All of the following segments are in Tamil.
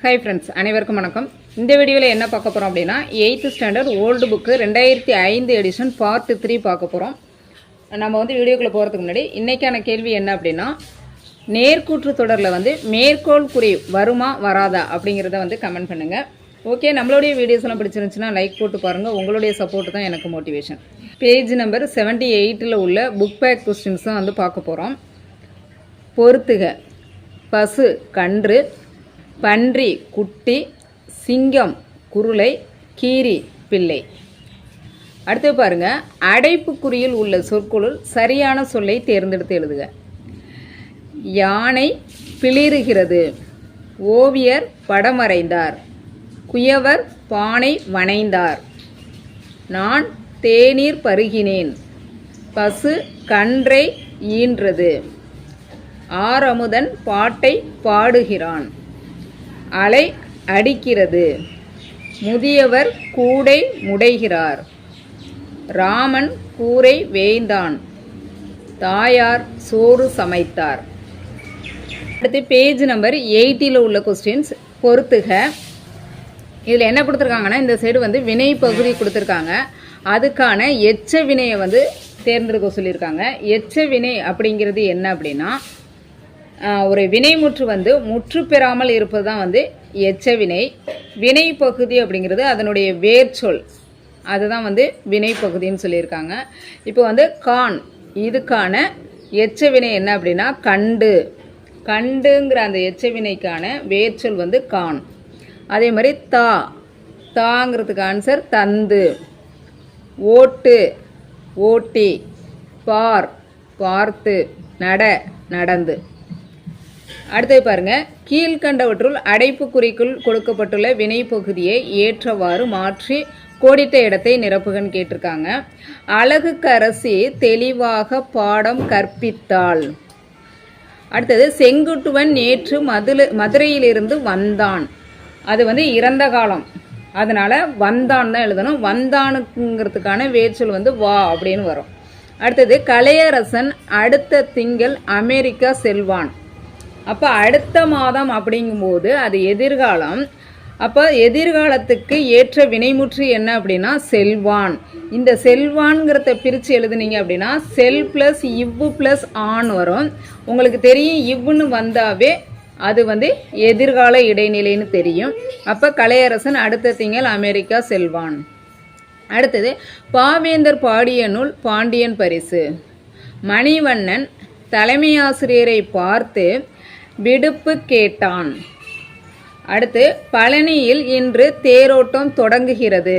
ஹாய் ஃப்ரெண்ட்ஸ் அனைவருக்கும் வணக்கம். இந்த வீடியோவில் என்ன பார்க்க போகிறோம் அப்படின்னா எயித்து ஸ்டாண்டர்ட் ஓல்டு புக்கு ரெண்டாயிரத்தி ஐந்து எடிஷன் பார்ட் த்ரீ பார்க்க போகிறோம் நம்ம வந்து வீடியோக்குள்ளே போகிறதுக்கு முன்னாடி இன்றைக்கான கேள்வி என்ன அப்படின்னா நேர்கூற்று தொடரில் வந்து மேற்கோள் குறி வருமா வராதா அப்படிங்கிறத வந்து கமெண்ட் பண்ணுங்கள் ஓகே நம்மளுடைய வீடியோஸ்லாம் பிடிச்சிருந்துச்சுன்னா லைக் போட்டு பாருங்கள் உங்களுடைய சப்போர்ட் தான் எனக்கு மோட்டிவேஷன் பேஜ் நம்பர் செவன்ட்டி எயிட்டில் உள்ள புக் பேக் கொஸ்டின்ஸ் தான் வந்து பார்க்க போகிறோம் பொறுத்துக பசு கன்று பன்றி குட்டி சிங்கம் குருளை கீரி பிள்ளை. அடுத்து பாருங்க அடைப்புக்குறியில் உள்ள சொற்களுள் சரியான சொல்லை தேர்ந்தெடுத்து எழுதுக. யானை பிளிறுகிறது ஓவியர் படமறைந்தார் குயவர் பானை வனைந்தார் நான் தேநீர் பருகினேன் பசு கன்றை ஈன்றது. ஆரமுதன் பாட்டை பாடுகிறான். அலை அடிக்கிறது. முதியவர் கூடை முடைகிறார். ராமன் கூரை வேய்ந்தான். தாயார் சோறு சமைத்தார். அடுத்து பேஜ் நம்பர் எயிட்டியில் உள்ள கொஸ்டின்ஸ் பொறுத்துக. இதில் என்ன கொடுத்துருக்காங்கன்னா இந்த சைடு வந்து வினை பகுதி கொடுத்துருக்காங்க. அதுக்கான எச்ச வினையை வந்து தேர்ந்தெடுக்க சொல்லியிருக்காங்க. எச்ச வினை அப்படிங்கிறது என்ன அப்படின்னா ஒரு வினைமுற்று வந்து முற்று பெறாமல் இருப்பது தான் வந்து எச்ச வினை வினை பகுதி அப்படிங்கிறது அதனுடைய வேர்ச்சொல். அதுதான் வந்து வினை பகுதின்னு சொல்லியிருக்காங்க. இப்போ வந்து கான் இதுக்கான எச்ச வினை என்ன அப்படின்னா கண்டு. கண்டுங்கிற அந்த எச்ச வினைக்கான வேர்ச்சொல் வந்து கான். அதே மாதிரி தா தாங்கிறதுக்கு ஆன்சர் தந்து. ஓட்டு ஓட்டி பார் பார்த்து நட நடந்து. அடுத்தது பாருங்க. கீழ்கண்டவற்றுள் அடைப்புக்குறிக்குள் கொடுக்கப்பட்டுள்ள வினை பகுதியை ஏற்றவாறு மாற்றி கோடிட்ட இடத்தை நிரப்புகன்னு கேட்டிருக்காங்க. அழகுக்கு அரசி தெளிவாக பாடம் கற்பித்தாள். அடுத்தது செங்குட்டுவன் நேற்று மதுல மதுரையிலிருந்து வந்தான். அது வந்து இறந்த காலம். அதனால வந்தான் தான் எழுதணும். வந்தானுங்கிறதுக்கான வேச்சல் வந்து வா அப்படின்னு வரும். அடுத்தது கலையரசன் அடுத்த திங்கள் அமெரிக்கா செல்வான். அப்போ அடுத்த மாதம் அப்படிங்கும்போது அது எதிர்காலம். அப்போ எதிர்காலத்துக்கு ஏற்ற வினைமுற்று என்ன அப்படின்னா செல்வான். இந்த செல்வான்ங்கிறத பிரித்து எழுதுனீங்க அப்படின்னா செல் ப்ளஸ் இவ்வு ப்ளஸ் ஆன் வரும். உங்களுக்கு தெரியும் இவ்வுன்னு வந்தாவே அது வந்து எதிர்கால இடைநிலைன்னு தெரியும். அப்போ கலையரசன் அடுத்த திங்கள் அமெரிக்கா செல்வான். அடுத்தது பாவேந்தர் பாடிய நூல் பாண்டியன் பரிசு. மணிவண்ணன் தலைமை ஆசிரியரை பார்த்து விடுப்பு கேட்டான். அடுத்து பழனியில் இன்று தேரோட்டம் தொடங்குகிறது.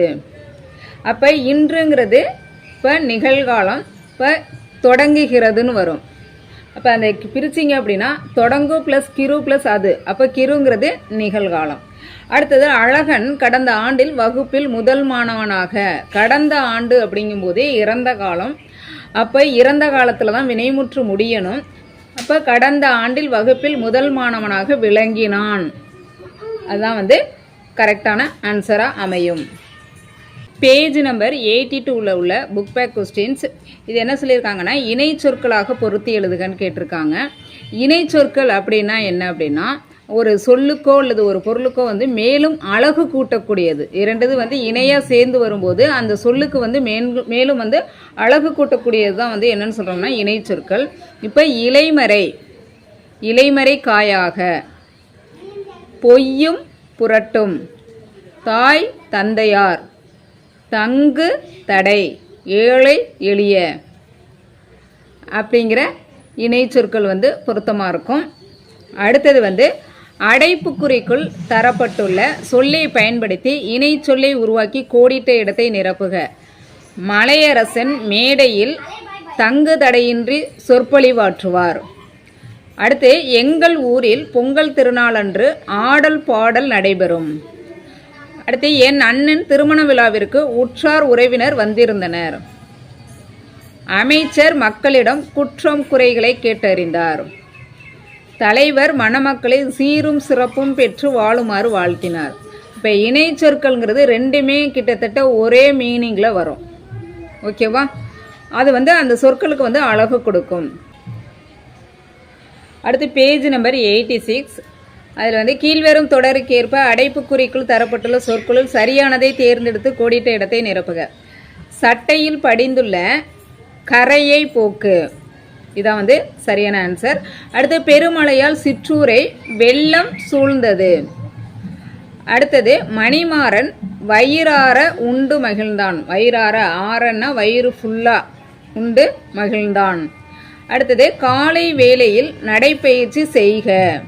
அப்போ இன்றுங்கிறது இப்போ நிகழ்காலம் இப்போ தொடங்குகிறதுன்னு வரும். அப்போ அந்த பிரிச்சிங்க அப்படின்னா தொடங்கு ப்ளஸ் கிரு ப்ளஸ் அது. அப்போ கிருங்கிறது நிகழ்காலம். அடுத்தது அழகன் கடந்த ஆண்டில் வகுப்பில் முதல் மாணவனாக. கடந்த ஆண்டு அப்படிங்கும்போதே இறந்த காலம். அப்போ இறந்த காலத்தில் தான் வினைமுற்று முடியணும். அப்போ கடந்த ஆண்டில் வகுப்பில் முதல் மாணவனாக விளங்கினான். அதுதான் வந்து கரெக்டான ஆன்சராக அமையும். பேஜ் நம்பர் எயிட்டி டூவில் உள்ள புக் பேக் கொஸ்டின்ஸ் இது என்ன சொல்லியிருக்காங்கன்னா இணை சொற்களாக பொருத்தி எழுதுகன்னு கேட்டிருக்காங்க. இணை சொற்கள் அப்படின்னா என்ன அப்படின்னா ஒரு சொல்லுக்கோ அல்லது ஒரு பொருளுக்கோ வந்து மேலும் அழகு கூட்டக்கூடியது. இரண்டது வந்து இணையாக சேர்ந்து வரும்போது அந்த சொல்லுக்கு வந்து மேலும் வந்து அழகு கூட்டக்கூடியது தான் வந்து என்னன்னு சொல்கிறோம்னா இணை சொற்கள். இப்போ இலைமறை இலைமறை காயாக பொய்யும் புரட்டும் தாய் தந்தையார் தங்கு தடை ஏழை எளிய அப்படிங்கிற இணை சொற்கள் வந்து பொருத்தமாக இருக்கும். அடுத்தது வந்து அடைப்புக்குறிக்குள் தரப்பட்டுள்ள சொல்லை பயன்படுத்தி இணை சொல்லை உருவாக்கி கோடிட்ட இடத்தை நிரப்புக. மலையரசன் மேடையில் தங்கு தடையின்றி சொற்பொழிவாற்றுவார். அடுத்து எங்கள் ஊரில் பொங்கல் திருநாளன்று ஆடல் பாடல் நடைபெறும். அடுத்து என் அண்ணன் திருமண விழாவிற்கு உற்றார் உறவினர் வந்திருந்தனர். அமைச்சர் மக்களிடம் குற்றம் குறைகளை கேட்டறிந்தார். தலைவர் மணமக்களை சீரும் சிறப்பும் பெற்று வாழுமாறு வாழ்த்தினார். இப்போ இணை சொற்கள்ங்கிறது ரெண்டுமே கிட்டத்தட்ட ஒரே மீனிங்கில் வரும். ஓகேவா அது வந்து அந்த சொற்களுக்கு வந்து அழகு கொடுக்கும். அடுத்து பேஜ் நம்பர் எயிட்டி சிக்ஸ் அதில் வந்து கீழ்வரும் தொடருக்கேற்ப அடைப்பு அடைப்புக்குறிக்குள் தரப்பட்டுள்ள சொற்களுள் சரியானதை தேர்ந்தெடுத்து கோடிட்ட இடத்தை நிரப்புக. சட்டையில் படிந்துள்ள கரையை போக்கு. இதான் வந்து சரியான ஆன்சர் அடுத்து பெருமழையால் சிற்றூரை வெள்ளம் சூழ்ந்தது. அடுத்தது மணிமாறன் வயிறார உண்டு மகிழ்ந்தான். வயிறார ஆறன்னா வயிறு ஃபுல்லா உண்டு மகிழ்ந்தான். அடுத்தது காலை வேளையில் நடைப்பயிற்சி செய்க.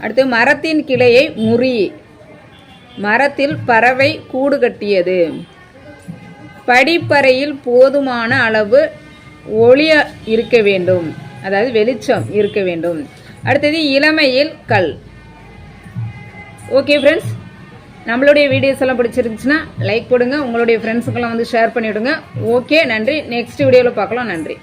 அடுத்து மரத்தின் கிளையை முறி. மரத்தில் பறவை கூடு கட்டியது. படிப்பறையில் போதுமான அளவு ஒளிய இருக்க வேண்டும். அதாவது வெளிச்சம் இருக்க வேண்டும். அடுத்தது இளமையில் கல். ஓகே ஃப்ரெண்ட்ஸ் நம்மளுடைய வீடியோஸ் எல்லாம் பிடிச்சிருந்துச்சுன்னா லைக் போடுங்க. உங்களுடைய ஃப்ரெண்ட்ஸுக்கெல்லாம் வந்து ஷேர் பண்ணிவிடுங்க ஓகே நன்றி. நெக்ஸ்ட் வீடியோவில் பார்க்கலாம். நன்றி.